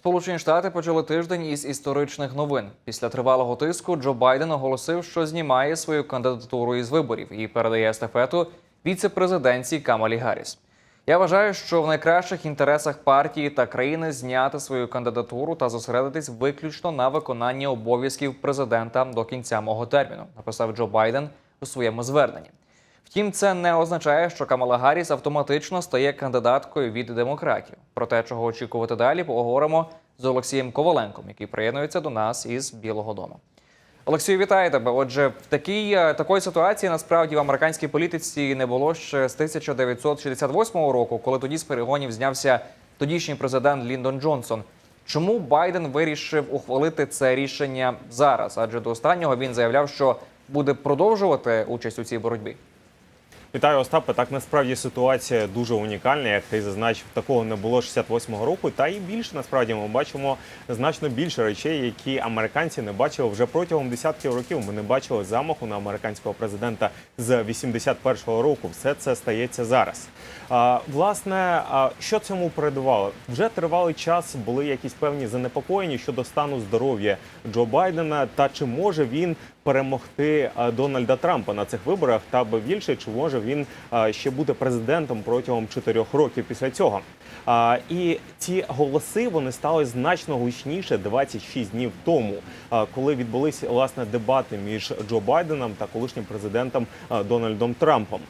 Сполучені Штати почали тиждень із історичних новин. Після тривалого тиску Джо Байден оголосив, що знімає свою кандидатуру із виборів і передає естафету віце-президентці Камалі Гарріс. Я вважаю, що в найкращих інтересах партії та країни зняти свою кандидатуру та зосередитись виключно на виконанні обов'язків президента до кінця мого терміну, написав Джо Байден у своєму зверненні. Втім, це не означає, що Камала Гарріс автоматично стає кандидаткою від демократів. Про те, чого очікувати далі, поговоримо з Олексієм Коваленком, який приєднується до нас із Білого Дому. Олексію, вітаю тебе. Отже, в такій е, такої ситуації насправді в американській політиці не було ще з 1968 року, коли тоді з перегонів знявся тодішній президент Ліндон Джонсон. Чому Байден вирішив ухвалити це рішення зараз? Адже до останнього він заявляв, що буде продовжувати участь у цій боротьбі. Вітаю, Остапе. Так насправді ситуація дуже унікальна, як ти зазначив, такого не було 68-го року. Та і більше насправді ми бачимо значно більше речей, які американці не бачили вже протягом десятків років. Ми не бачили замаху на американського президента з 81-го року. Все це стається зараз. А, власне, а, що цьому передувало? Вже тривалий час були якісь певні занепокоєння щодо стану здоров'я Джо Байдена та чи може він перемогти Дональда Трампа на цих виборах, та більше чи може він ще бути президентом протягом чотирьох років після цього. І ці голоси вони стали значно гучніше 26 днів тому, коли відбулися власне дебати між Джо Байденом та колишнім президентом Дональдом Трампом.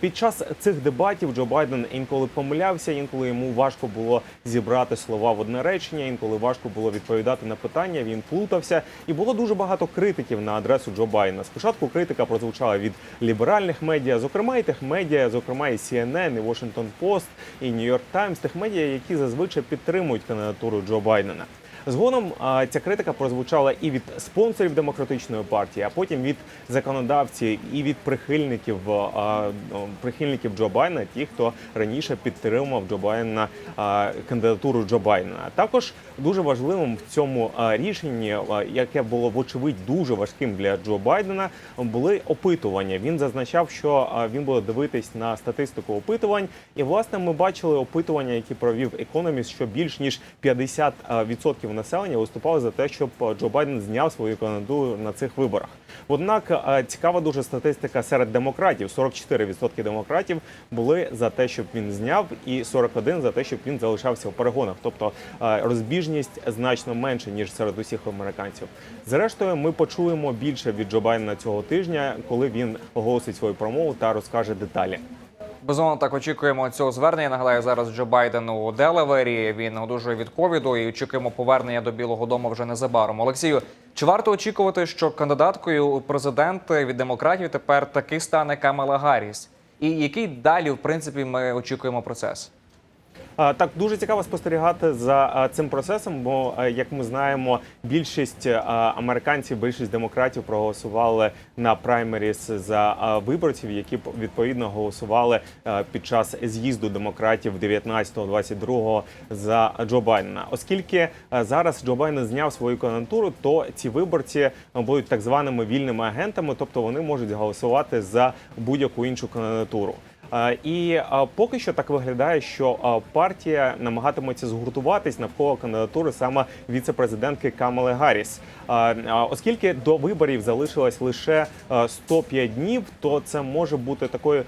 Під час цих дебатів Джо Байден інколи помилявся, інколи йому важко було зібрати слова в одне речення, інколи важко було відповідати на питання. Він плутався, і було дуже багато критиків на адресу Джо Байдена. Спочатку критика прозвучала від ліберальних медіа, зокрема і тих медіа, зокрема і CNN, і Washington Post, і New York Times, тих медіа, які зазвичай підтримують кандидатуру Джо Байдена. Згодом ця критика прозвучала і від спонсорів демократичної партії, а потім від законодавців і від прихильників прихильників Джо Байдена, ті, хто раніше підтримував Джо Байдена кандидатуру Джо Байдена. Також дуже важливим в цьому рішенні, яке було вочевидь дуже важким для Джо Байдена, були опитування. Він зазначав, що він буде дивитись на статистику опитувань, і власне ми бачили опитування, які провів економіст, що більш ніж 50% населення виступали за те, щоб е, Джо Байден зняв свою кандидатуру на цих виборах. Однак е, цікава дуже статистика серед демократів: 44% демократів були за те, щоб він зняв, і 41% за те, щоб він залишався в перегонах. Тобто е, розбіжність значно менше ніж серед усіх американців. Зрештою, ми почуємо більше від Джо Байдена цього тижня, коли він оголосить свою промову та розкаже деталі. Безумовно, так очікуємо цього звернення. Нагадаю, зараз Джо Байден у Делавері. Він одужує від ковіду і очікуємо повернення до Білого Дому вже незабаром. Олексію, чи варто очікувати, що кандидаткою у президенти від демократів тепер таки стане Камала Гарріс? І який далі, в принципі, ми очікуємо процес? Так, дуже цікаво спостерігати за цим процесом, бо як ми знаємо, більшість американців, більшість демократів проголосували на праймеріс за виборців, які відповідно голосували під час з'їзду демократів 19-22 за Джо Байдена. Оскільки зараз Джо Байден зняв свою кандидатуру, то ці виборці будуть так званими вільними агентами, тобто вони можуть голосувати за будь-яку іншу кандидатуру. Е, І е, поки що так виглядає, що е, партія намагатиметься згуртуватись навколо кандидатури саме віце-президентки Камали Гарріс. Оскільки до виборів залишилось лише е, 105 днів, то це може бути такою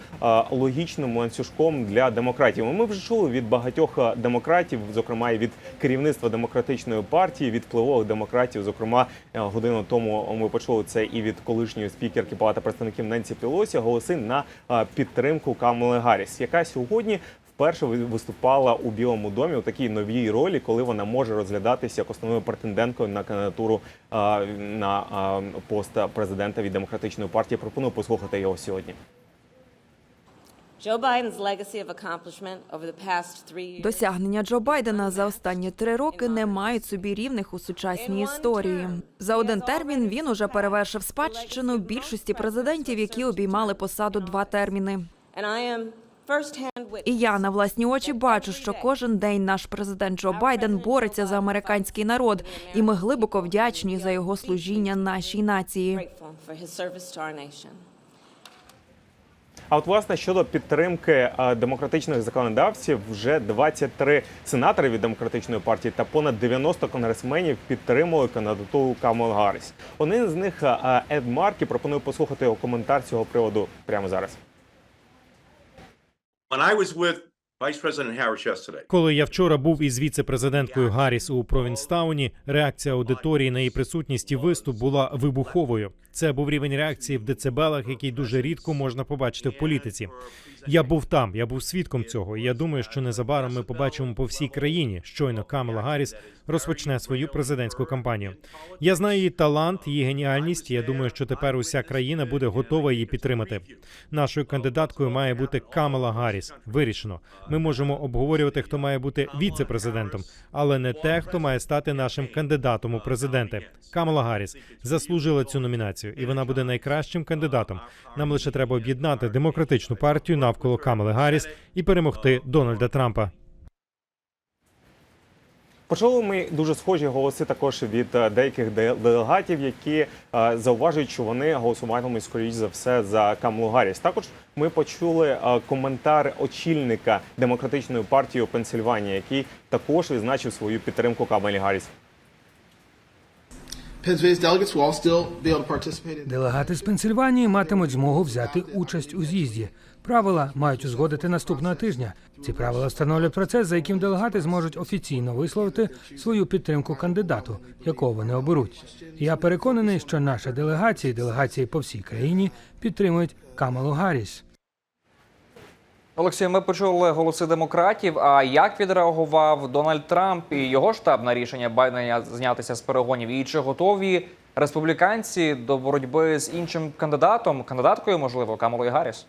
логічним ланцюжком для демократів. Ми вже чули від багатьох демократів, зокрема і від керівництва демократичної партії, від впливових демократів. Зокрема, годину тому ми почули це і від колишньої спікерки Палати представників Ненсі Пілосі голоси на підтримку Камали Гарріс, яка сьогодні. Вперше ви- виступала у Білому домі у такій новій ролі, коли вона може розглядатися як основною претенденткою на кандидатуру а, на а, пост президента від демократичної партії. Пропоную послухати його сьогодні. Досягнення Джо Байдена за останні три роки не мають собі рівних у сучасній історії. За один термін він уже перевершив спадщину більшості президентів, які обіймали посаду два терміни. And I am firsthand witness І я на власні очі бачу, що кожен день наш президент Джо Байден бореться за американський народ, і ми глибоко вдячні за його служіння нашій нації. А от власне щодо підтримки е, демократичних законодавців, вже 23 сенатори від демократичної партії та понад 90 конгресменів підтримали кандидатуру Камал Гарріс. Один з них е, Ед Маркі пропоную послухати його коментар з цього приводу прямо зараз. I was with Vice President Harris yesterday, Коли я вчора був із віце-президенткою Гарріс у Провінстауні, реакція аудиторії на її присутність і виступ була вибуховою. Це був рівень реакції в децибелах, який дуже рідко можна побачити в політиці. Я був там, я був свідком цього. І я думаю, що незабаром ми побачимо по всій країні. Щойно Камала Гарріс розпочне свою президентську кампанію. Я знаю її талант, її геніальність. Я думаю, що тепер уся країна буде готова її підтримати. Нашою кандидаткою має бути Камала Гарріс. Вирішено. Ми можемо обговорювати, хто має бути віце-президентом, але не те, хто має стати нашим кандидатом у президенти. Камала Гарріс заслужила цю номінацію, і вона буде найкращим кандидатом. Нам лише треба об'єднати демократичну партію навколо Камали Гарріс і перемогти Дональда Трампа. Почули ми дуже схожі голоси також від е, деяких делегатів, які е, зауважують, що вони голосуватимуть скоріш за все за Камалу Гарріс. Також ми почули е, коментар очільника демократичної партії у Пенсильванії, який також відзначив свою підтримку Камалі Гарріс. Делегати з Пенсильванії матимуть змогу взяти участь у з'їзді. Правила мають узгодити наступного тижня. Ці правила встановлюють процес, за яким делегати зможуть офіційно висловити свою підтримку кандидату, якого вони оберуть. Я переконаний, що наша делегація і делегації по всій країні підтримують Камалу Гарріс. Олексій, ми почули голоси демократів. А як відреагував Дональд Трамп і його штаб на рішення Байдена знятися з перегонів? І чи готові республіканці до боротьби з іншим кандидатом, кандидаткою, можливо, Камалою Гарріс?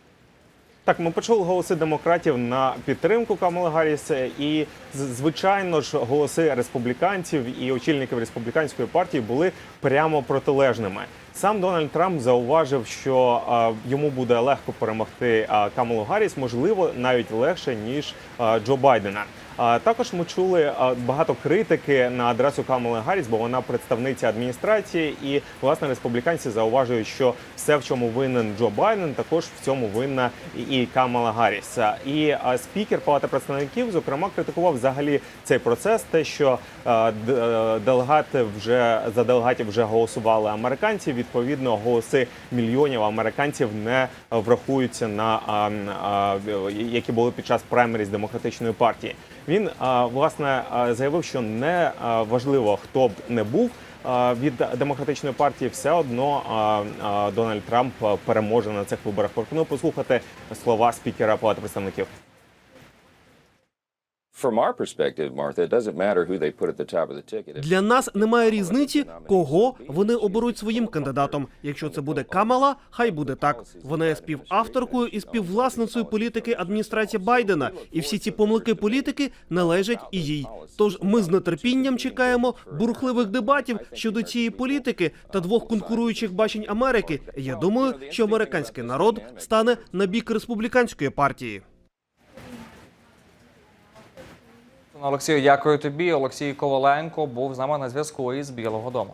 Так, ми почули голоси демократів на підтримку Камали Гарріс, і звичайно ж голоси республіканців і очільників республіканської партії були прямо протилежними. Сам Дональд Трамп зауважив, що а, йому буде легко перемогти а, Камалу Гарріс, можливо, навіть легше ніж а, Джо Байдена. Також ми чули багато критики на адресу Камали Гарріс, бо вона представниця адміністрації, і власне республіканці зауважують, що все, в чому винен Джо Байден, також в цьому винна і- Камала Гарріс. І спікер Палати представників, зокрема, критикував взагалі цей процес, те, що е, делегати вже за делегатів вже голосували американці. Відповідно, голоси мільйонів американців не врахуються на які були під час праймеріз демократичної партії. Він власне заявив, що не важливо, хто б не був. Від демократичної партії все одно Дональд Трамп переможе на цих виборах. Пропоную послухати слова спікера Палати представників. Для нас немає різниці, кого вони оберуть своїм кандидатом. Якщо це буде Камала, хай буде так. Вона є співавторкою і співвласницею політики адміністрації Байдена, і всі ці помилки політики належать і їй. Тож ми з нетерпінням чекаємо бурхливих дебатів щодо цієї політики та двох конкуруючих бачень Америки. Я думаю, що американський народ стане на бік республіканської партії. Олексію, дякую тобі. Олексій Коваленко був з нами на зв'язку із Білого Дому.